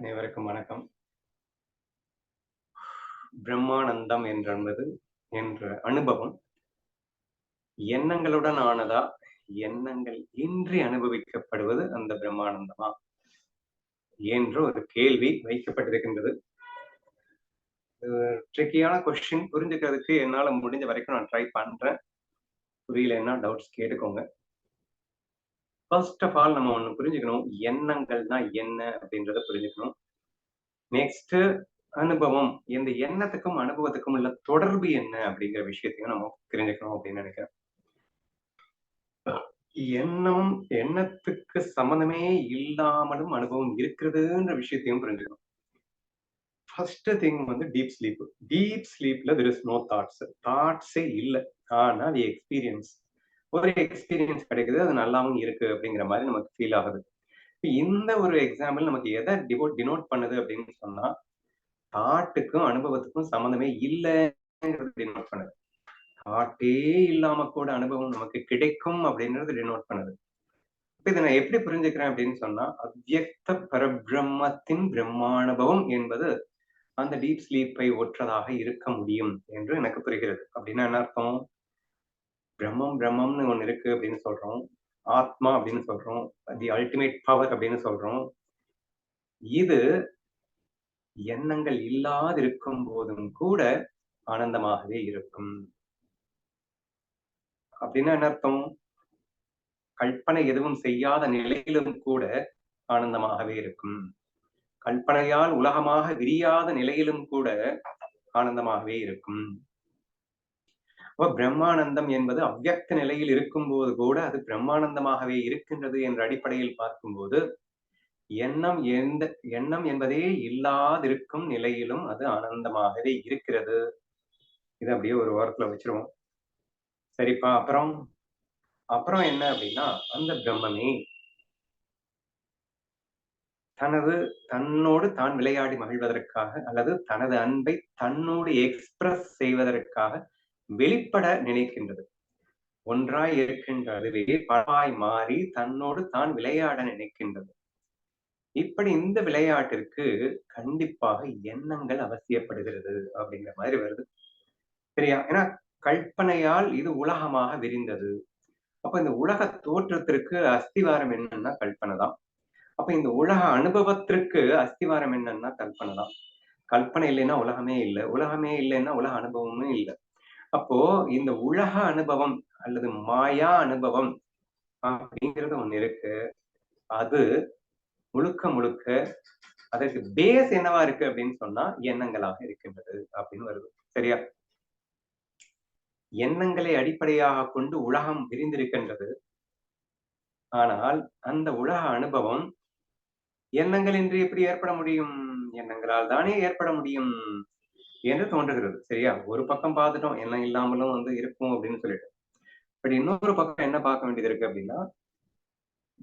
அனைவருக்கும் வணக்கம். பிரம்மானந்தம் என்றது என்ற அனுபவம் எண்ணங்களுடன் ஆனதா? எண்ணங்கள் இன்றி அனுபவிக்கப்படுவது அந்த பிரம்மானந்தமா? என்ற ஒரு கேள்வி வைக்கப்பட்டிருக்கின்றது. ட்ரிக்கியான கொஸ்டின் புரிஞ்சுக்கிறதுக்கு என்னால முடிஞ்ச வரைக்கும் நான் ட்ரை பண்றேன். புரியலன்னா டவுட்ஸ் கேட்டுக்கோங்க. ஃபர்ஸ்ட் ஆஃப் ஆல் நம்ம ஒண்ணு புரிஞ்சுக்கணும். எண்ணங்கள்னா என்ன அப்படின்றத புரிஞ்சுக்கணும். நெக்ஸ்ட் அனுபவம். இந்த எண்ணத்துக்கும் அனுபவத்துக்கும் உள்ள தொடர்பு என்ன அப்படிங்கிற விஷயத்தையும் நம்ம தெரிஞ்சுக்கணும் அப்படின்னு நினைக்கிறேன். எண்ணம் எண்ணத்துக்கு சம்மந்தமே இல்லாமலும் அனுபவம் இருக்கிறதுன்ற விஷயத்தையும் புரிஞ்சுக்கணும். ஃபர்ஸ்ட் திங் வந்து டீப் ஸ்லீப் டீப் ஸ்லீப்ல தெர் இஸ் நோ தாட்ஸ் தாட்ஸே இல்லை. ஆனால் எக்ஸ்பீரியன்ஸ் ஒரு எக்ஸ்பீரியன்ஸ் கிடைக்குது அது நல்லாவும் இருக்கு அப்படிங்கிற மாதிரி நமக்கு ஃபீல் ஆகுது. இந்த ஒரு எக்ஸாம்பிள் நமக்கு எதை டிவோட் டினோட் பண்ணுது அப்படின்னு சொன்னா தாட்டுக்கும் அனுபவத்துக்கும் சம்மந்தமே இல்லைங்கிறது டினோட் பண்ணுது. தாட்டே இல்லாம கூட அனுபவம் நமக்கு கிடைக்கும் அப்படின்றது டினோட் பண்ணுது. இப்ப இதை நான் எப்படி புரிஞ்சுக்கிறேன் அப்படின்னு சொன்னா அவ்வியக்த பரபிரம்மத்தின் பிரம்மானுபவம் என்பது அந்த டீப் ஸ்லீப்பை ஒற்றதாக இருக்க முடியும் என்று எனக்கு புரிகிறது. அப்படின்னா என்ன அர்த்தம்? பிரம்மம் பிரம்மம்னு ஒண்ணு இருக்கு அப்படின்னு சொல்றோம். ஆத்மா அப்படின்னு சொல்றோம். தி அல்டிமேட் பவர் அப்படின்னு சொல்றோம். இது எண்ணங்கள் இல்லாதிருக்கும் போதும் கூட ஆனந்தமாகவே இருக்கும். அப்படின்னா என்ன அர்த்தம்? கற்பனை எதுவும் செய்யாத நிலையிலும் கூட ஆனந்தமாகவே இருக்கும். கற்பனையால் உலகமாக விரியாத நிலையிலும் கூட ஆனந்தமாகவே இருக்கும். அப்ப பிரம்மானந்தம் என்பது அவ்வக்த நிலையில் இருக்கும்போது கூட அது பிரம்மானந்தமாகவே இருக்கின்றது என்ற அடிப்படையில் பார்க்கும்போது எண்ணம் எந்த எண்ணம் என்பதே இல்லாதிருக்கும் நிலையிலும் அது ஆனந்தமாகவே இருக்கிறது. இது அப்படியே ஒரு வாரத்துல வச்சிருவோம். சரிப்பா அப்புறம் அப்புறம் என்ன அப்படின்னா அந்த பிரம்மமே தனது தன்னோடு தான் விளையாடி மகிழ்வதற்காக அல்லது தனது அன்பை தன்னோடு எக்ஸ்பிரஸ் செய்வதற்காக வெளிப்பட நினைக்கின்றது. ஒன்றாய் இருக்கின்ற அதுவே பழமாய் மாறி தன்னோடு தான் விளையாட நினைக்கின்றது. இப்படி இந்த விளையாட்டிற்கு கண்டிப்பாக எண்ணங்கள் அவசியப்படுகிறது அப்படிங்கிற மாதிரி வருது. சரியா? ஏன்னா கற்பனையால் இது உலகமாக விரிந்தது. அப்ப இந்த உலக தோற்றத்திற்கு அஸ்திவாரம் என்னன்னா கல்பனை தான். அப்ப இந்த உலக அனுபவத்திற்கு அஸ்திவாரம் என்னன்னா கல்பனை தான். கல்பனை இல்லைன்னா உலகமே இல்லை. உலகமே இல்லைன்னா உலக அனுபவமும் இல்லை. அப்போ இந்த உலக அனுபவம் அல்லது மாயா அனுபவம் அப்படிங்கிறது ஒண்ணு இருக்கு. அது முழுக்க முழுக்க அதற்கு பேஸ் என்னவா இருக்கு அப்படின்னு சொன்னா எண்ணங்களாக இருக்கின்றது அப்படின்னு வருது. சரியா? எண்ணங்களை அடிப்படையாக கொண்டு உலகம் விரிந்திருக்கின்றது. ஆனால் அந்த உலக அனுபவம் எண்ணங்களின்றி எப்படி ஏற்பட முடியும்? எண்ணங்களால் தானே ஏற்பட முடியும்? என்று தோன்றுகிறது. சரியா? ஒரு பக்கம் பார்த்துட்டோம் எண்ணம் இல்லாமலும் வந்து இருக்கும் அப்படின்னு சொல்லிட்டு. பட் இன்னொரு பக்கம் என்ன பார்க்க வேண்டியது இருக்கு அப்படின்னா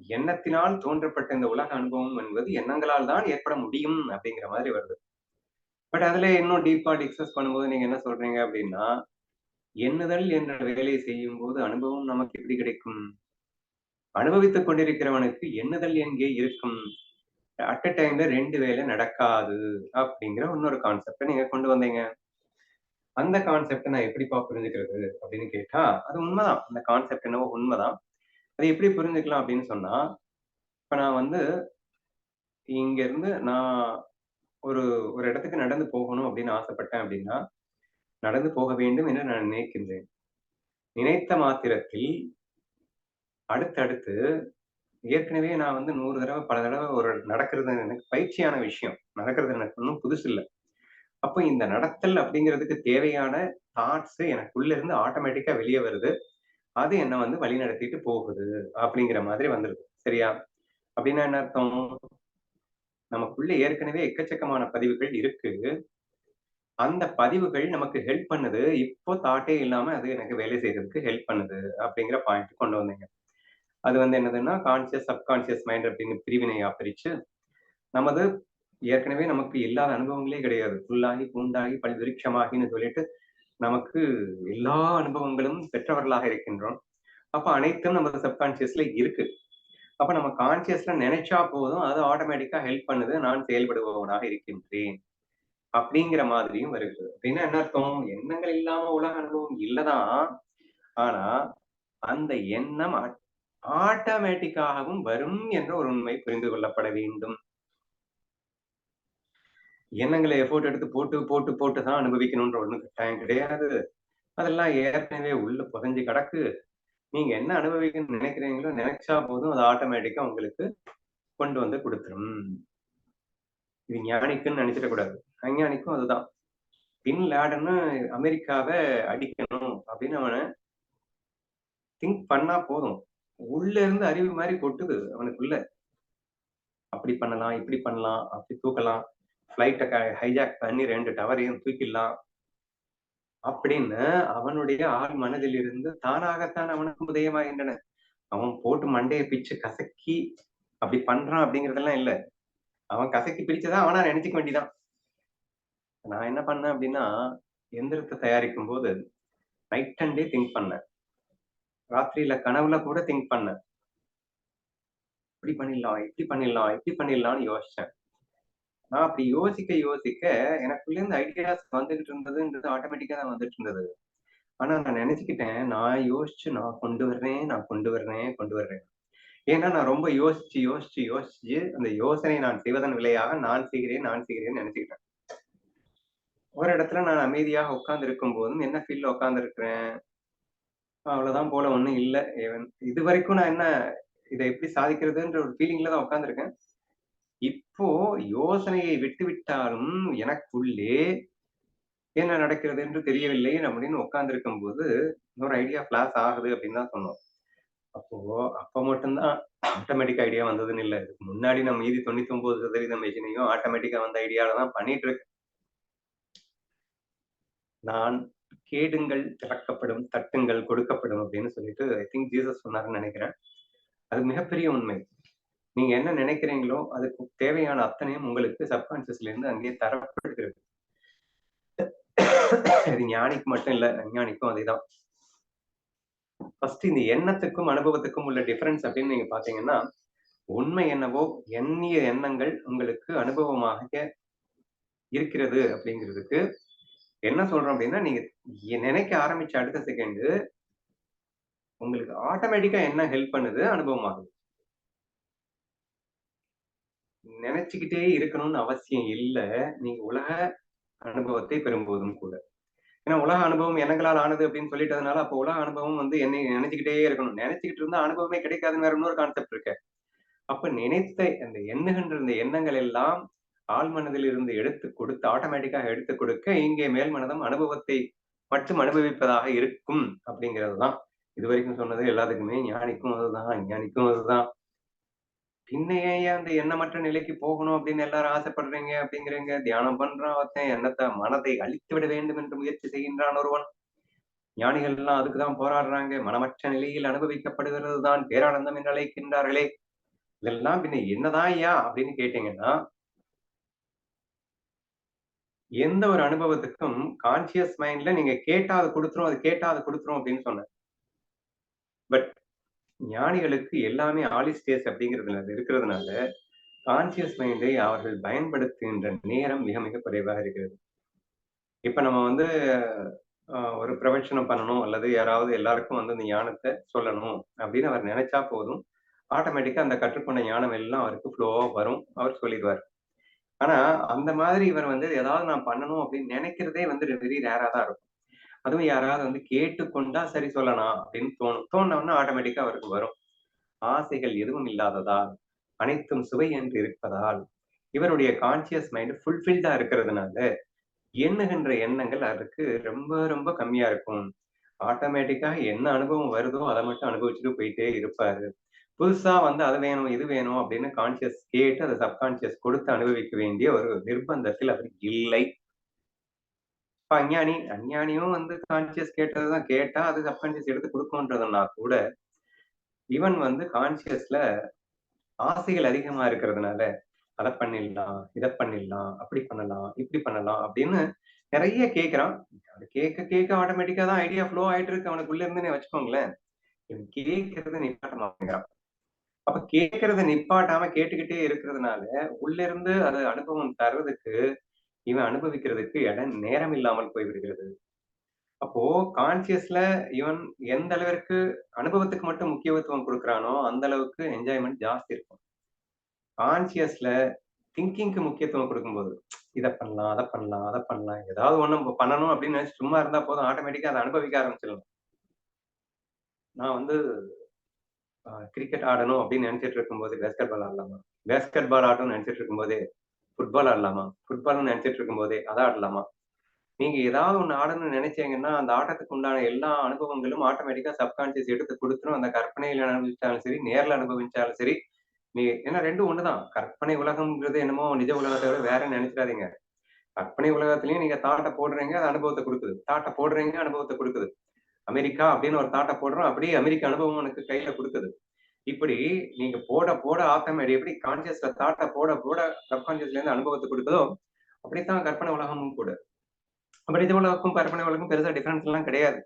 எண்ணத்தினால் தோன்றப்பட்ட இந்த உலக அனுபவம் என்பது எண்ணங்களால் தான் ஏற்பட முடியும் அப்படிங்கிற மாதிரி வருது. பட் அதுல இன்னும் டீப்பா டிஸ்கஸ் பண்ணும்போது நீங்க என்ன சொல்றீங்க அப்படின்னா எண்ணுதல் என்ற வேலையை செய்யும் போது அனுபவம் நமக்கு எப்படி கிடைக்கும்? அனுபவித்துக் கொண்டிருக்கிறவனுக்கு எண்ணுதல் எங்கே இருக்கும்? அட் அ டைம்ல ரெண்டு வேலை நடக்காது அப்படிங்கிற இன்னொரு கான்செப்டை நீங்க கொண்டு வந்தீங்க. அந்த கான்செப்டை நான் எப்படிப்பா புரிஞ்சுக்கிறது அப்படின்னு கேட்டா அது உண்மைதான். அந்த கான்செப்ட் என்னவோ உண்மைதான். அது எப்படி புரிஞ்சுக்கலாம் அப்படின்னு சொன்னா இப்ப நான் வந்து இங்க இருந்து நான் ஒரு ஒரு இடத்துக்கு நடந்து போகணும் அப்படின்னு ஆசைப்பட்டேன் அப்படின்னா நடந்து போக வேண்டும் என்று நான் நினைக்கின்றேன். நினைத்த மாத்திரத்தில் அடுத்தடுத்து ஏற்கனவே நான் வந்து நூறு தடவை பல தடவை ஒரு நடக்கிறது எனக்கு பயிற்சியான விஷயம். நடக்கிறது எனக்கு ஒன்றும் புதுசு இல்லை. அப்போ இந்த நடத்தல் அப்படிங்கிறதுக்கு தேவையான தாட்ஸ் எனக்குள்ள இருந்து ஆட்டோமேட்டிக்கா வெளியே வருது. அது என்ன வந்து வழி நடத்திட்டு போகுது அப்படிங்கிற மாதிரி வந்துருது. சரியா? அப்படின்னா என்ன அர்த்தம்? நமக்குள்ள ஏற்கனவே எக்கச்சக்கமான பதிவுகள் இருக்கு. அந்த பதிவுகள் நமக்கு ஹெல்ப் பண்ணுது. இப்போ தாட்டே இல்லாம அது எனக்கு வேலை செய்யறதுக்கு ஹெல்ப் பண்ணுது அப்படிங்கிற பாயிண்ட் கொண்டு வந்தீங்க. அது வந்து என்னதுன்னா கான்சியஸ் சப்கான்சியஸ் மைண்ட் அப்படின்னு பிரிவினையா பிரிச்சு நமது ஏற்கனவே நமக்கு இல்லாத அனுபவங்களே கிடையாது. புல்லாகி பூண்டாகி பல்விருட்சமாகின்னு சொல்லிட்டு நமக்கு எல்லா அனுபவங்களும் பெற்றவர்களாக இருக்கின்றோம். அப்ப அனைத்தும் நம்ம சப்கான்சியஸ்ல இருக்கு. அப்ப நம்ம கான்சியஸ்ல நினைச்சா போதும் அது ஆட்டோமேட்டிக்கா ஹெல்ப் பண்ணுது நான் செயல்படுபவனாக இருக்கின்றேன் அப்படிங்கிற மாதிரியும் வருகிறது. அப்படின்னா என்ன அர்த்தம்? எண்ணங்கள் இல்லாம உலக அனுபவம் இல்லதான். ஆனா அந்த எண்ணம் ஆட்டோமேட்டிக்காகவும் வரும் என்ற ஒரு உண்மை புரிந்து கொள்ளப்பட வேண்டும். எண்ணங்களை எஃபோர்ட் எடுத்து போட்டு போட்டு போட்டு தான் அனுபவிக்கணும்ன்ற ஒண்ணு கட்டாயம் கிடையாது. அதெல்லாம் ஏற்கனவே உள்ள புதஞ்சு கிடக்கு. நீங்க என்ன அனுபவிக்கணும்னு நினைக்கிறீங்களோ நினைச்சா போதும் அது ஆட்டோமேட்டிக்கா உங்களுக்கு கொண்டு வந்து கொடுத்துரும். இது ஞானிக்குன்னு நினைச்சிடக்கூடாது அஞ்ஞானிக்கும் அதுதான். பின் லேடன்னு அமெரிக்காவை அடிக்கணும் அப்படின்னு அவனை திங்க் பண்ணா போதும். உள்ள இருந்து அறிவு மாதிரி கொட்டுது அவனுக்குள்ள. அப்படி பண்ணலாம் இப்படி பண்ணலாம் அப்படி தூக்கலாம். ஃப்ளைட்டை ஹைஜாக் பண்ணி ரெண்டு டவரையும் தூக்கிடலாம். அப்படின்னு அவனுடைய ஆள் மனதில் இருந்து தானாகத்தான் அவனுக்கு உதயமாகின்றன. அவன் போட்டு மண்டையை பிச்சு கசக்கி அப்படி பண்றான் அப்படிங்கறதெல்லாம் இல்ல. அவன் கசக்கி பிரிச்சதான் அவனா நினைச்சுக்க வேண்டிதான் நான் என்ன பண்ணேன் அப்படின்னா எந்திரத்தை தயாரிக்கும் போது நைட் அண்ட் டே திங்க் பண்ணேன். ராத்திரியில கனவுல கூட திங்க் பண்ணேன் இப்படி பண்ணிடலாம் இப்படி பண்ணிடலாம் இப்படி பண்ணிடலாம்னு யோசிச்சேன். நான் அப்படி யோசிக்க யோசிக்க எனக்குள்ள இருந்து ஐடியாஸ் வந்துகிட்டு இருந்ததுன்றது ஆட்டோமேட்டிக்கா தான் வந்துட்டு இருந்தது. ஆனா நான் நினைச்சுக்கிட்டேன் நான் யோசிச்சு நான் கொண்டு வர்றேன் நான் கொண்டு வர்றேன் கொண்டு வர்றேன். ஏன்னா நான் ரொம்ப யோசிச்சு யோசிச்சு யோசிச்சு அந்த யோசனை நான் செய்வதன் விலையாக நான் செய்கிறேன் நான் செய்கிறேன்னு நினைச்சுக்கிட்டேன். ஒரு இடத்துல நான் அமைதியாக உட்கார்ந்து இருக்கும் போதும் என்ன ஃபீல்ட்ல உட்கார்ந்து இருக்கிறேன் அவ்வளவுதான் போல ஒண்ணும் இல்லை இது வரைக்கும் நான் என்ன இதை எப்படி சாதிக்கிறதுன்ற ஒரு ஃபீலிங்ல தான் உட்காந்துருக்கேன் இப்போ யோசனையை விட்டு விட்டாலும் எனக்குள்ளே என்ன நடக்கிறது என்று தெரியவில்லை அப்படின்னு உட்கார்ந்துருக்கும் போது இன்னொரு ஐடியா பிளாஸ் ஆகுது அப்படின்னு தான் சொன்னோம். அப்போ அப்ப மட்டும்தான் ஆட்டோமேட்டிக் ஐடியா வந்ததுன்னு இல்லை. இதுக்கு முன்னாடி நம்ம மீதி தொண்ணூத்தி ஒன்பது சதவீதம் மெஷினையும் ஆட்டோமேட்டிக்கா வந்த ஐடியால தான் பண்ணிட்டு இருக்கேன். நான் கேடுங்கள் திறக்கப்படும் தட்டுங்கள் கொடுக்கப்படும் அப்படின்னு சொல்லிட்டு ஐ திங்க் ஜீசஸ் சொன்னாருன்னு நினைக்கிறேன். அது மிகப்பெரிய உண்மை. நீங்க என்ன நினைக்கிறீங்களோ அதுக்கு தேவையான அத்தனையும் உங்களுக்கு சப்கான்சியஸ்ல இருந்து அங்கேயே தரப்படுகிறது. இது ஞானிக்கு மட்டும் இல்ல அஞ்ஞானிக்கும் அதேதான். ஃபர்ஸ்ட் இந்த எண்ணத்துக்கும் அனுபவத்துக்கும் உள்ள டிஃபரன்ஸ் அப்படின்னு நீங்க பாத்தீங்கன்னா உண்மை என்னவோ எண்ணிய எண்ணங்கள் உங்களுக்கு அனுபவமாக இருக்கிறது அப்படிங்கிறதுக்கு என்ன சொல்றோம் அப்படின்னா நீங்க நினைக்க ஆரம்பிச்ச அடுத்த செகண்ட் உங்களுக்கு ஆட்டோமேட்டிக்கா என்ன ஹெல்ப் பண்ணுது? அனுபவம் ஆகுது நினைச்சுக்கிட்டே இருக்கணும்னு அவசியம் இல்லை. நீங்க உலக அனுபவத்தை பெறும்போதும் கூட. ஏன்னா உலக அனுபவம் எனங்களால் ஆனது அப்படின்னு சொல்லிட்டதுனால அப்போ உலக அனுபவம் வந்து என்னை நினைச்சுக்கிட்டே இருக்கணும். நினைச்சுக்கிட்டு இருந்தா அனுபவமே கிடைக்காதுன்னு வேற இன்னொரு கான்செப்ட் இருக்கு. அப்ப நினைத்த அந்த எண்ணுகின்ற இந்த எண்ணங்கள் எல்லாம் ஆள் இருந்து எடுத்து கொடுத்து ஆட்டோமேட்டிக்காக எடுத்து கொடுக்க இங்கே மேல் மனதம் அனுபவத்தை மட்டும் அனுபவிப்பதாக இருக்கும் அப்படிங்கிறது தான் இது வரைக்கும் சொன்னது எல்லாத்துக்குமே ஞானிக்கும் அதுதான் ஞானிக்கும் அதுதான். பின்னையே அந்த எண்ணமற்ற நிலைக்கு போகணும் அப்படின்னு எல்லாரும் ஆசைப்படுறீங்க அப்படிங்கிறீங்க? தியானம் பண்றான் ஒருத்தன் எண்ணத்தை மனதை அழித்து விட வேண்டும் என்று முயற்சி செய்கின்றான் ஒருவன். ஞானிகள் எல்லாம் அதுக்குதான் போராடுறாங்க. மனமற்ற நிலையில் அனுபவிக்கப்படுகிறது தான் பேரானந்தம் என்று அழைக்கின்றார்களே. இதெல்லாம் பின்ன என்னதான் ஐயா அப்படின்னு கேட்டீங்கன்னா எந்த ஒரு அனுபவத்துக்கும் கான்சியஸ் மைண்ட்ல நீங்க கேட்டா அதை கொடுத்துரும் அது கேட்டா அதை கொடுத்துரும் அப்படின்னு சொன்னேன். பட் ஞானிகளுக்கு எல்லாமே ஆலிஸ்டேஸ் அப்படிங்கிறதுல இருக்கிறதுனால கான்சியஸ் மைண்டை அவர்கள் பயன்படுத்துகின்ற நேரம் மிக மிக குறைவாக இருக்கிறது. இப்ப நம்ம வந்து ஒரு பிரவச்சனம் பண்ணணும் அல்லது யாராவது எல்லாருக்கும் வந்து இந்த ஞானத்தை சொல்லணும் அப்படின்னு அவர் நினைச்சா போதும். ஆட்டோமேட்டிக்கா அந்த கற்றுக்கொண்ட ஞானம் எல்லாம் அவருக்கு ஃப்ளோவா வரும். அவர் சொல்லிடுவார். ஆனா அந்த மாதிரி இவர் வந்து ஏதாவது நான் பண்ணணும் அப்படின்னு நினைக்கிறதே வந்து வெரி ரேரா தான் இருக்கும். அதுவும் யாராவது வந்து கேட்டுக்கொண்டா சரி சொல்லலாம் அப்படின்னு தோணும். தோணுன்னா ஆட்டோமேட்டிக்கா அவருக்கு வரும். ஆசைகள் எதுவும் இல்லாததால் அனைத்தும் சுவை என்று இருப்பதால் இவருடைய கான்சியஸ் மைண்ட் ஃபுல்ஃபில்டா இருக்கிறதுனால எண்ணுகின்ற எண்ணங்கள் அதுக்கு ரொம்ப ரொம்ப கம்மியா இருக்கும். ஆட்டோமேட்டிக்கா என்ன அனுபவம் வருதோ அதை மட்டும் அனுபவிச்சுட்டு போயிட்டே இருப்பாரு. புதுசா வந்து அது வேணும் இது வேணும் அப்படின்னு கான்சியஸ் கேட்டு அதை சப்கான்சியஸ் கொடுத்து அனுபவிக்க வேண்டிய ஒரு நிர்பந்தத்தில் அவர் இல்லை. இப்ப அஞ்ஞானி அஞ்ஞானியும் வந்து கான்சியஸ் கேட்டதுதான். கேட்டா அது சப்கான்சியஸ் எடுத்து கொடுக்கும்ன்றதுனா கூட இவன் வந்து கான்சியஸ்ல ஆசைகள் அதிகமா இருக்கிறதுனால அதை பண்ணிடலாம் இதை பண்ணிடலாம் அப்படி பண்ணலாம் இப்படி பண்ணலாம் அப்படின்னு நிறைய கேட்கிறான் அது கேட்க கேட்க ஆட்டோமேட்டிக்கா தான் ஐடியா ஃப்ளோ ஆயிட்டு இருக்கு. அவனுக்குள்ள இருந்துன்னு வச்சுக்கோங்களேன். இவன் கேட்கறது நிப்பாட்ட அப்ப கேட்கறத நிப்பாட்டாம கேட்டுக்கிட்டே இருக்கிறதுனால, உள்ள இருந்து அது அனுபவம் தர்றதுக்கு, இவன் அனுபவிக்கிறதுக்கு இடம் நேரம் இல்லாமல் போய்விடுகிறது. அப்போ கான்ஷியஸ்ல இவன் எந்த அளவிற்கு அனுபவத்துக்கு மட்டும் முக்கியத்துவம் கொடுக்குறானோ அந்த அளவுக்கு என்ஜாய்மெண்ட் ஜாஸ்தி இருக்கும். கான்ஷியஸ்ல திங்கிங்க்கு முக்கியத்துவம் கொடுக்கும்போது இதை பண்ணலாம், அதை பண்ணலாம், அதை பண்ணலாம். ஏதாவது ஒண்ணு பண்ணணும் அப்படின்னு நெனச்சு சும்மா இருந்தா போதும், ஆட்டோமேட்டிக்கா அதை அனுபவிக்க ஆரம்பிச்சிடலாம். நான் வந்து கிரிக்கெட் ஆடணும் அப்படின்னு நினைச்சிட்டு இருக்கும்போது, பேஸ்கெட் பால் ஆடலாமா? பேஸ்கெட் பால் ஆடணும்னு நினைச்சிட்டு இருக்கும்போதே, ஃபுட்பால் ஆடலாமா? ஃபுட்பால்னு நினைச்சிட்டு இருக்கும்போதே, அதான் ஆடலாமா? நீங்க ஏதாவது ஒண்ணு ஆடணும்னு நினைச்சீங்கன்னா அந்த ஆட்டத்துக்கு உண்டான எல்லா அனுபவங்களும் ஆட்டோமேட்டிக்கா சப்கான்சியஸ் எடுத்து குடுத்துரும். அந்த கற்பனையில அனுபவிச்சாலும் சரி, நேர்ல அனுபவிச்சாலும் சரி, நீ ஏன்னா ரெண்டும் ஒண்ணுதான். கற்பனை உலகம்ங்கிறது என்னமோ நிஜ உலகத்தை விட வேற நினைச்சிடாதீங்க கற்பனை உலகத்திலயும் நீங்க தாட்ட போடுறீங்க, அது அனுபவத்தை குடுக்குது. தாட்டை போடுறீங்க, அனுபவத்தை குடுக்குது. அமெரிக்கா அப்படின்னு ஒரு தாட்ட போடுறோம், அப்படியே அமெரிக்க அனுபவம் உனக்கு கையில குடுக்குது. இப்படி நீங்க போட போட ஆட்டோமேட்டிக் எப்படி கான்சியஸ்ல தாட்டை போட போட சப்கான்சியஸ்ல இருந்து அனுபவத்தை கொடுக்குதோ அப்படித்தான் கற்பனை உலகமும் கூட. அப்படி இது உலகம் கற்பனை உலகம் பெருசா டிஃபரன்ஸ் எல்லாம் கிடையாது.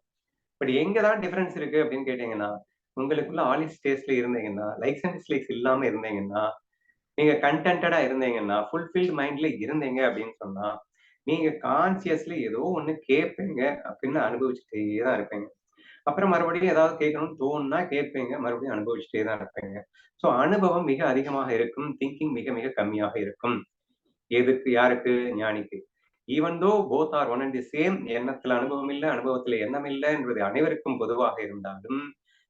பட் எங்க தான் டிஃபரன்ஸ் இருக்கு அப்படின்னு கேட்டீங்கன்னா, உங்களுக்குள்ள ஆலிஸ் ஸ்டேஜ்ல இருந்தீங்கன்னா, லைக்ஸ் அண்ட் டிஸ்லைக்ஸ் இல்லாம இருந்தீங்கன்னா, நீங்க கன்டென்டடா இருந்தீங்கன்னா, ஃபுல்ஃபில்ட் மைண்ட்ல இருந்தீங்க அப்படின்னு சொன்னா, நீங்க கான்சியஸ்லி ஏதோ ஒண்ணு கேட்பீங்க அப்படின்னு அனுபவிச்சுட்டே தான் இருப்பீங்க. அப்புறம் மறுபடியும் ஏதாவது கேட்கணும்னு தோணுனா கேட்பீங்க, மறுபடியும் அனுபவிச்சுட்டே தான் இருப்பீங்க. சோ அனுபவம் மிக அதிகமாக இருக்கும். திங்கிங் மிக மிக கம்மியாக இருக்கும். எதுக்கு? யாருக்கு? ஞானிக்கு. Even though both are one and the same எண்ணத்துல அனுபவம் இல்லை அனுபவத்துல எண்ணம் இல்லை என்பது அனைவருக்கும் பொதுவாக இருந்தாலும்,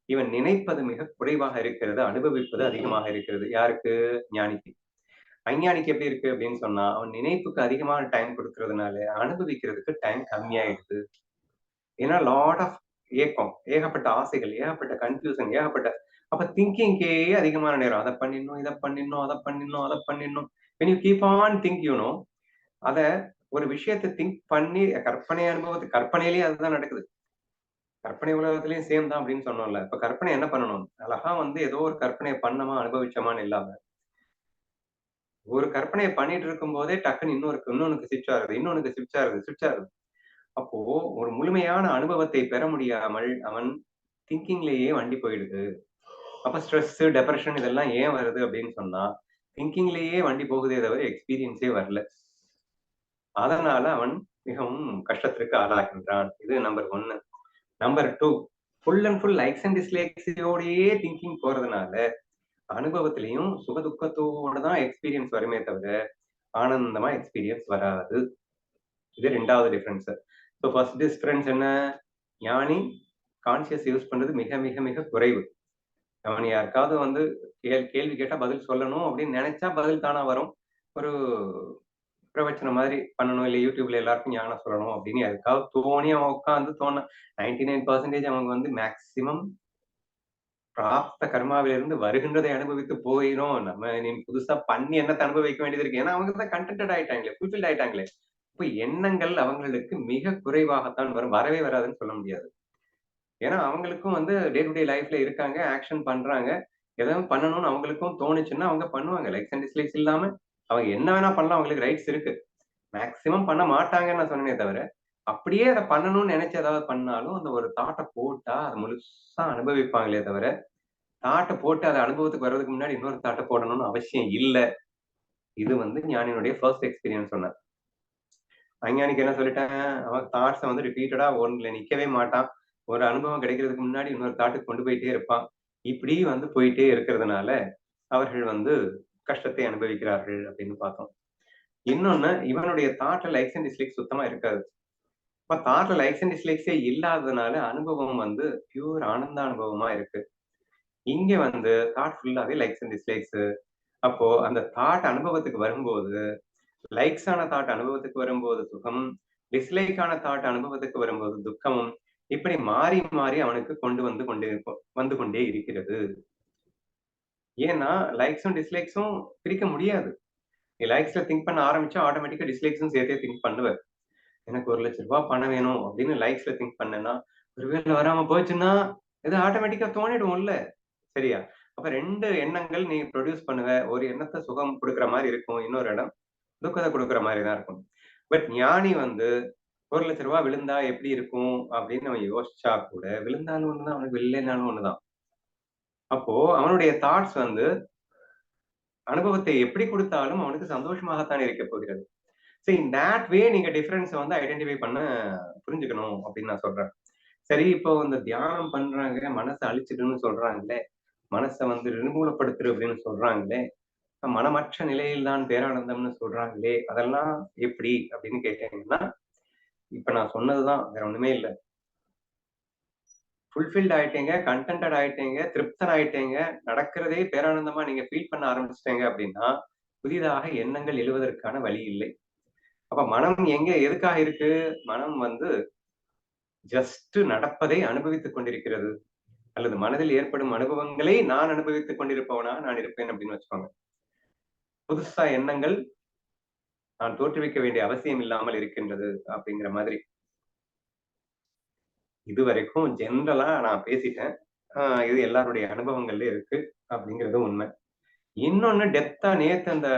இவன் நினைப்பது மிக குறைவாக இருக்கிறது. அனுபவிப்பது அதிகமாக இருக்கிறது. யாருக்கு? ஞானிக்கு. அஞ்ஞானிக்கு எப்படி இருக்கு அப்படின்னு சொன்னா, அவன் நினைப்புக்கு அதிகமான டைம் கொடுக்கறதுனால அனுபவிக்கிறதுக்கு டைம் கம்மியாயிடுது. ஏன்னா லாட் ஆஃப் ஏக்கம், ஏகப்பட்ட ஆசைகள், ஏகப்பட்ட கன்ஃப்யூசன், ஏகப்பட்ட அப்ப திங்கிங்க்கே அதிகமான நேரம். அதை பண்ணிடணும், இதை பண்ணிடணும், அத பண்ணிடணும், அத பண்ணிடணும். When you keep on think you know, அத ஒரு விஷயத்த திங்க் பண்ணி கற்பனை அனுபவத்து கற்பனையிலேயே அதுதான் நடக்குது. கற்பனை உலகத்திலயும் சேம் தான் அப்படின்னு சொன்னோம்ல. இப்ப கற்பனை என்ன பண்ணணும்? அழகா வந்து ஏதோ ஒரு கற்பனையை பண்ணோமா, அனுபவிச்சோமான்னு இல்லாம, ஒரு கற்பனையை பண்ணிட்டு இருக்கும்போதே டக்குன்னு இன்னொரு இன்னொன்னுக்கு ஸ்விட்ச் ஆகுது, இன்னொன்னுக்கு ஸ்விட்ச் ஆகுது, ஸ்விட்ச் ஆகுது. அப்போ ஒரு முழுமையான அனுபவத்தை பெற முடியாமல் அவன் திங்கிங்லேயே வண்டி போயிடுது. அப்ப ஸ்ட்ரெஸ், டெப்ரெஷன் இதெல்லாம் ஏன் வருது அப்படின்னு சொன்னா, திங்கிங்லேயே வண்டி போகுதே தவிர எக்ஸ்பீரியன்ஸே வரல. அதனால அவன் மிகவும் கஷ்டத்திற்கு ஆளாகின்றான். இது நம்பர் ஒன்னு number two full and full likes and டிஸ்லேக்ஸோடயே thinking போறதுனால, அனுபவத்திலையும் சுக துக்கத்தோட தான் எக்ஸ்பீரியன்ஸ் வருமே தவிர, ஆனந்தமா எக்ஸ்பீரியன்ஸ் வராது. இது ரெண்டாவது டிஃபரன்ஸ். ஸோ ஃபர்ஸ்ட் டிஃபரன்ஸ் என்ன? ஞானி கான்ஷியஸ் யூஸ் பண்றது மிக மிக மிக குறைவு. அவன் யாருக்காவது வந்து கேள் கேள்வி கேட்டா பதில் சொல்லணும் அப்படின்னு நினைச்சா பதில் தானா வரும். ஒரு பிரவச்சனம் மாதிரி பண்ணணும், இல்லை யூடியூப்ல எல்லாருக்கும் ஞானம் சொல்லணும் அப்படின்னு அதுக்காக தோணி அவன் உட்கார்ந்து தோண 99% அவங்க வந்து மேக்ஸிமம் பிராப்த கர்மாவிலிருந்து வருகின்றதை அனுபவித்து போயிடும் நம்ம நீ புதுசா பண்ணி என்னத்த அனுபவிக்க வேண்டியது இருக்கு. ஏன்னா அவங்க தான் கன்டென்டட் ஆயிட்டாங்களே, ஃபுல்ஃபில்ட் ஆயிட்டாங்களே. இப்ப எண்ணங்கள் அவங்களுக்கு மிக குறைவாகத்தான் வரும். வரவே வராதுன்னு சொல்ல முடியாது. ஏன்னா அவங்களுக்கும் வந்து டே டு டே லைஃப்ல இருக்காங்க, ஆக்ஷன் பண்றாங்க. எதாவது பண்ணணும்னு அவங்களுக்கும் தோணுச்சுன்னா அவங்க பண்ணுவாங்க. லைக்ஸ் அண்ட் டிஸ்லைக்ஸ் இல்லாம அவங்க என்ன வேணா பண்ணலாம். அவங்களுக்கு ரைட்ஸ் இருக்கு. மேக்சிமம் பண்ண மாட்டாங்கன்னு நான் சொன்னேனே தவிர, அப்படியே அத பண்ணணும்னு நினைச்சு ஏதாவது பண்ணாலும், அந்த ஒரு தாட்டை போட்டா அதை முழுசா அனுபவிப்பாங்களே தவிர, தாட்டை போட்டு அதை அனுபவத்துக்கு வர்றதுக்கு முன்னாடி இன்னொரு தாட்டை போடணும்னு அவசியம் இல்ல. இது வந்து ஞானியினுடைய ஃபர்ஸ்ட் எக்ஸ்பீரியன்ஸ் சொன்னேன். அஞ்ஞானிக்கு என்ன சொல்லிட்டேன்? அவன் தாட்ஸ வந்து ரிப்பீட்டடா ஒன்றில் நிக்கவே மாட்டான். ஒரு அனுபவம் கிடைக்கிறதுக்கு முன்னாடி இன்னொரு தாட்டுக்கு கொண்டு போயிட்டே இருப்பான். இப்படி வந்து போயிட்டே இருக்கிறதுனால, அவர்கள் வந்து கஷ்டத்தை அனுபவிக்கிறார்கள் அப்படின்னு பார்த்தோம். இன்னொன்னு இவனுடைய தாட்ல லைக்ஸ் அண்ட் டிஸ்லைக்ஸ் சுத்தமா இருக்காது. அப்ப தாட்ல லைக்ஸ் அண்ட் டிஸ்லைக்ஸே இல்லாததுனால அனுபவம் வந்து பியூர் ஆனந்த அனுபவமா இருக்கு. இங்க வந்து தாட் ஃபுல்லாவே லைக்ஸ் அண்ட் டிஸ்லைக்ஸ். அப்போ அந்த தாட் அனுபவத்துக்கு வரும்போது, லைக்ஸ் ஆன தாட் அனுபவத்துக்கு வரும்போது சுகம், டிஸ்லைக் ஆன தாட் அனுபவத்துக்கு வரும்போது துக்கமும், இப்படி மாறி மாறி அவனுக்கு கொண்டு வந்து கொண்டே வந்து கொண்டே இருக்கிறது. ஏன்னா லைக்ஸும் டிஸ்லைக்ஸும் பிரிக்க முடியாது. நீ லைக்ஸ்ல திங்க் பண்ண ஆரம்பிச்சா ஆட்டோமேட்டிக்கா டிஸ்லைக்ஸும் சேர்த்தே திங்க் பண்ணுவேன் எனக்கு ஒரு லட்ச ரூபாய் பணம் வேணும் அப்படின்னு லைஃப்ல திங்க் பண்ணேன்னா, ஒருவேளை வராம போச்சுன்னா, இது ஆட்டோமேட்டிக்கா தோணிடும்ல. சரியா? அப்ப ரெண்டு எண்ணங்கள் நீ ப்ரொடியூஸ் பண்ணுவ. ஒரு எண்ணத்தை சுகம் கொடுக்குற மாதிரி இருக்கும். இன்னொரு இடம் துக்கத்தை கொடுக்குற மாதிரி தான் இருக்கும். பட் ஞானி வந்து ஒரு லட்ச ரூபாய் விழுந்தா எப்படி இருக்கும் அப்படின்னு அவன் யோசிச்சா கூட, விழுந்தாலும் ஒண்ணுதான், அவனுக்கு வில்லைனாலும் ஒண்ணுதான். அப்போ அவனுடைய தாட்ஸ் வந்து அனுபவத்தை எப்படி கொடுத்தாலும் அவனுக்கு சந்தோஷமாகத்தான் இருக்க போகிறது ஸோ இன் தேட் வே நீங்க டிஃபரன்ஸ் வந்து ஐடென்டிஃபை பண்ண புரிஞ்சுக்கணும் அப்படின்னு நான் சொல்றேன். சரி இப்போ இந்த தியானம் பண்றாங்க மனசை அழிச்சிடுன்னு சொல்றாங்களே மனசை வந்து நிர்மூலப்படுத்துரு அப்படின்னு சொல்றாங்களே மனமற்ற நிலையில் தான் பேரானந்தம்னு சொல்றாங்களே அதெல்லாம் எப்படி அப்படின்னு கேட்டீங்கன்னா இப்ப நான் சொன்னதுதான் வேற ஒண்ணுமே இல்லை. ஃபுல்ஃபில்ட் ஆயிட்டீங்க கண்டென்டட் ஆயிட்டீங்க திருப்தன் ஆயிட்டீங்க நடக்கிறதே பேரானந்தமா நீங்க ஃபீல் பண்ண ஆரம்பிச்சிட்டீங்க அப்படின்னா புதிதாக எண்ணங்கள் எழுவதற்கான வழி இல்லை. அப்ப மனம் எங்க எதுக்காக இருக்கு? மனம் வந்து ஜஸ்ட் நடப்பதை அனுபவித்துக் கொண்டிருக்கிறது. அல்லது மனதில் ஏற்படும் அனுபவங்களை நான் அனுபவித்துக் கொண்டிருப்பவனா நான் இருப்பேன் அப்படின்னு வச்சுக்கோங்க. புதுசா எண்ணங்கள் நான் தோற்றுவிக்க வேண்டிய அவசியம் இல்லாமல் இருக்கின்றது அப்படிங்கிற மாதிரி. இது வரைக்கும் ஜென்ரலா நான் பேசிட்டேன். இது எல்லாருடைய அனுபவங்கள்ல இருக்கு அப்படிங்கிறது உண்மை. இன்னொன்னு டெப்தா நேத்து அந்த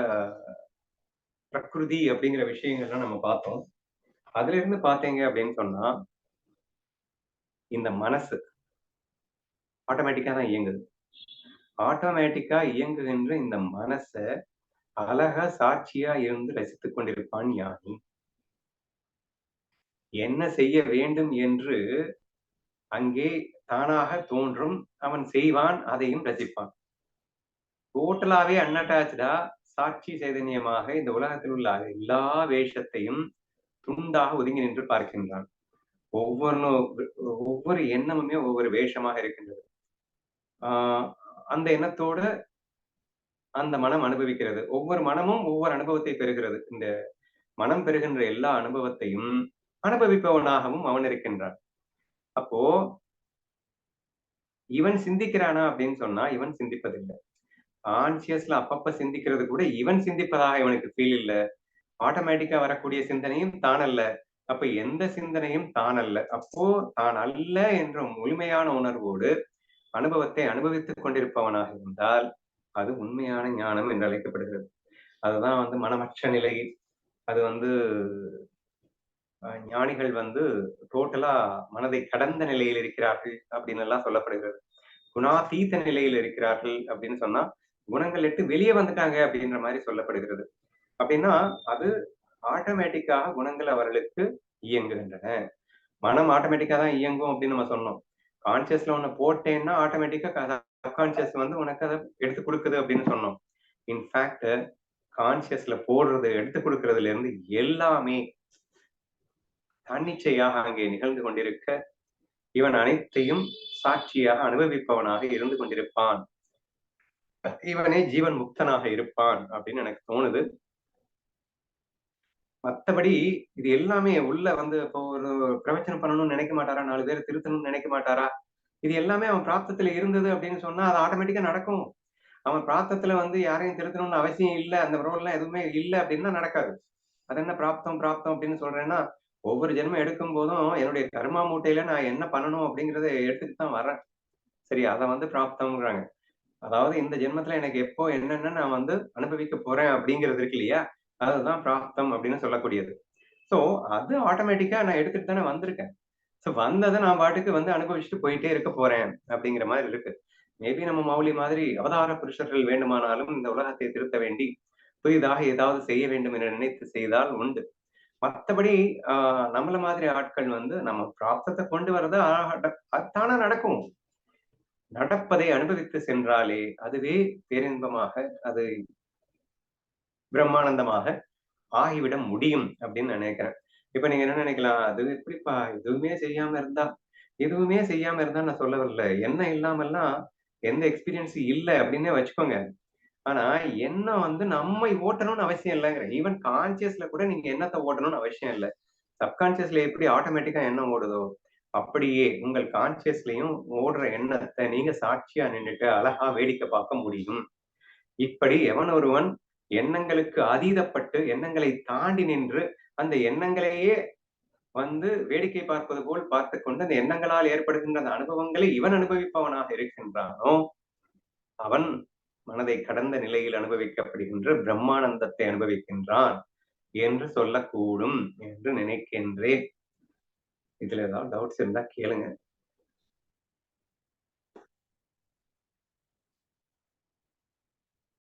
பிரகிருதி அப்படிங்கிற விஷயங்கள்லாம் நம்ம பார்த்தோம். அதுல இருந்து பாத்தீங்க அப்படின்னு சொன்னா இந்த மனசு ஆட்டோமேட்டிக்கா தான் இயங்குது. ஆட்டோமேட்டிக்கா இயங்குகின்ற இந்த மனச அழகா சாட்சியா இருந்து ரசித்துக் கொண்டிருப்பான் ஞானி. என்ன செய்ய வேண்டும் என்று அங்கே தானாக தோன்றும். அவன் செய்வான் அதையும் ரசிப்பான். டோட்டலாவே அன்அட்டாச்சா சாட்சி சைதன்யமாக இந்த உலகத்தில் உள்ள எல்லா வேஷத்தையும் துண்டாக ஒதுங்கி நின்று பார்க்கின்றான். ஒவ்வொரு ஒவ்வொரு எண்ணமுமே ஒவ்வொரு வேஷமாக இருக்கின்றது. ஆஹ் அந்த எண்ணத்தோட அந்த மனம் அனுபவிக்கிறது. ஒவ்வொரு மனமும் ஒவ்வொரு அனுபவத்தை பெறுகிறது. இந்த மனம் பெறுகின்ற எல்லா அனுபவத்தையும் அனுபவிப்பவனாகவும் அவன் இருக்கின்றான். அப்போ இவன் சிந்திக்கிறானா அப்படின்னு சொன்னா இவன் சிந்திப்பதில்லை. கான்சியஸ்ல அப்பப்ப சிந்திக்கிறது கூட இவன் சிந்திப்பதாக இவனுக்கு ஃபீல் இல்ல. ஆட்டோமேட்டிக்கா வரக்கூடிய சிந்தனையும் தான் அல்ல. அப்ப எந்த சிந்தனையும் தான் அல்ல. அப்போ தான் அல்ல என்ற முழுமையான உணர்வோடு அனுபவத்தை அனுபவித்துக் கொண்டிருப்பவனாக இருந்தால் அது உண்மையான ஞானம் என்று அழைக்கப்படுகிறது. அதுதான் வந்து மனமற்ற நிலை. அது வந்து ஞானிகள் வந்து டோட்டலா மனதை கடந்த நிலையில் இருக்கிறார்கள் அப்படின்னு எல்லாம் சொல்லப்படுகிறது. குணாதீத்த நிலையில் இருக்கிறார்கள் அப்படின்னு சொன்னா குணங்கள் எட்டு வெளியே வந்துட்டாங்க அப்படின்ற மாதிரி சொல்லப்படுகிறது. அப்படின்னா அது ஆட்டோமேட்டிக்காக குணங்கள் அவர்களுக்கு இயங்குகின்றன. மனம் ஆட்டோமேட்டிக்கா தான் இயங்கும் அப்படின்னு நம்ம சொன்னோம். கான்சியஸ்ல ஒண்ணு போட்டேன்னா ஆட்டோமேட்டிக்கா சப்கான்சியஸ் வந்து உனக்கு அதை எடுத்து கொடுக்குது அப்படின்னு சொன்னோம். இன்ஃபேக்ட் கான்சியஸ்ல போடுறது எடுத்து கொடுக்கறதுல இருந்து எல்லாமே தன்னிச்சையாக அங்கே நிகழ்ந்து கொண்டிருக்க இவன் அனைத்தையும் சாட்சியாக அனுபவிப்பவனாக இருந்து கொண்டிருப்பான். இவனே ஜீவன் முக்தனாக இருப்பான் அப்படின்னு எனக்கு தோணுது. மத்தபடி இது எல்லாமே உள்ள வந்து இப்போ ஒரு பிரவச்சனம் பண்ணணும்னு நினைக்க மாட்டாரா? நாலு பேர் திருத்தணும்னு நினைக்க மாட்டாரா? இது எல்லாமே அவன் பிராப்தத்துல இருந்தது அப்படின்னு சொன்னா அது ஆட்டோமேட்டிக்கா நடக்கும். அவன் பிராப்தத்துல வந்து யாரையும் திருத்தணும்னு அவசியம் இல்லை அந்த ரோல்லாம் எதுவுமே இல்லை அப்படின்னா நடக்காது. அது என்ன பிராப்தம் பிராப்தம் அப்படின்னு சொல்றேன்னா ஒவ்வொரு ஜென்மம் எடுக்கும் போதும் என்னுடைய கர்மா மூட்டையில நான் என்ன பண்ணணும் அப்படிங்கறத எடுத்துட்டு தான் வரேன் சரி அதை வந்து பிராப்தம்ங்கிறாங்க. அதாவது இந்த ஜென்மத்துல எனக்கு எப்போ என்னென்ன நான் வந்து அனுபவிக்க போறேன் அப்படிங்கிறது இருக்கு இல்லையா? அதுதான் பிராப்தம் அப்படின்னு சொல்லக்கூடியது. ஸோ அது ஆட்டோமேட்டிக்கா நான் எடுத்துட்டு தானே வந்திருக்கேன். ஸோ வந்ததை நான் பாட்டுக்கு வந்து அனுபவிச்சுட்டு போயிட்டே இருக்க போறேன் அப்படிங்கிற மாதிரி இருக்கு. மேபி நம்ம மௌலி மாதிரி அவதார புருஷர்கள் வேண்டுமானாலும் இந்த உலகத்தை திருத்த வேண்டி புதிதாக ஏதாவது செய்ய வேண்டும் என நினைத்து செய்தால் உண்டு. மற்றபடி ஆஹ் நம்மள மாதிரி ஆட்கள் வந்து நம்ம பிராப்தத்தை கொண்டு வரது தானே நடக்கும். நடப்பதை அனுபவித்து சென்றாலே அதுவே பேரின்பமாக அது பிரம்மானந்தமாக ஆகிவிட முடியும் அப்படின்னு நினைக்கிறேன். இப்ப நீங்க என்ன நினைக்கலாம்? அது எப்படிப்பா? எதுவுமே செய்யாம இருந்தா எதுவுமே செய்யாம இருந்தா நான் சொல்ல வரல என்ன இல்லாமல்லாம் எந்த எக்ஸ்பீரியன்ஸ் இல்லை அப்படின்னே வச்சுக்கோங்க. ஆனா எண்ணம் வந்து நம்ம ஓட்டணும்னு அவசியம் இல்லைங்கிற ஈவன் கான்சியஸ்ல கூட நீங்க என்னத்தை ஓட்டணும்னு அவசியம் இல்லை. சப்கான்சியஸ்ல எப்படி ஆட்டோமேட்டிக்கா எண்ணம் ஓடுதோ அப்படியே உங்கள் கான்சியஸ்லயும் ஓடுற எண்ணத்தை நீங்க சாட்சியா நின்றுட்டு அழகா வேடிக்கை பார்க்க முடியும். இப்படி எவன் ஒருவன் எண்ணங்களுக்கு அதீதப்பட்டு எண்ணங்களை தாண்டி நின்று அந்த எண்ணங்களையே வந்து வேடிக்கை பார்ப்பது போல் பார்த்து கொண்டு அந்த எண்ணங்களால் ஏற்படுகின்ற அந்த அனுபவங்களை இவன் அனுபவிப்பவனாக இருக்கின்றானோ? அவன் மனதை கடந்த நிலையில் அனுபவிக்கப்படுகின்ற பிரம்மானந்தத்தை அனுபவிக்கின்றான் என்று சொல்லக்கூடும் என்று நினைக்கின்றேன். இதுல ஏதாவது டவுட்ஸ் இருந்தால் கேளுங்க.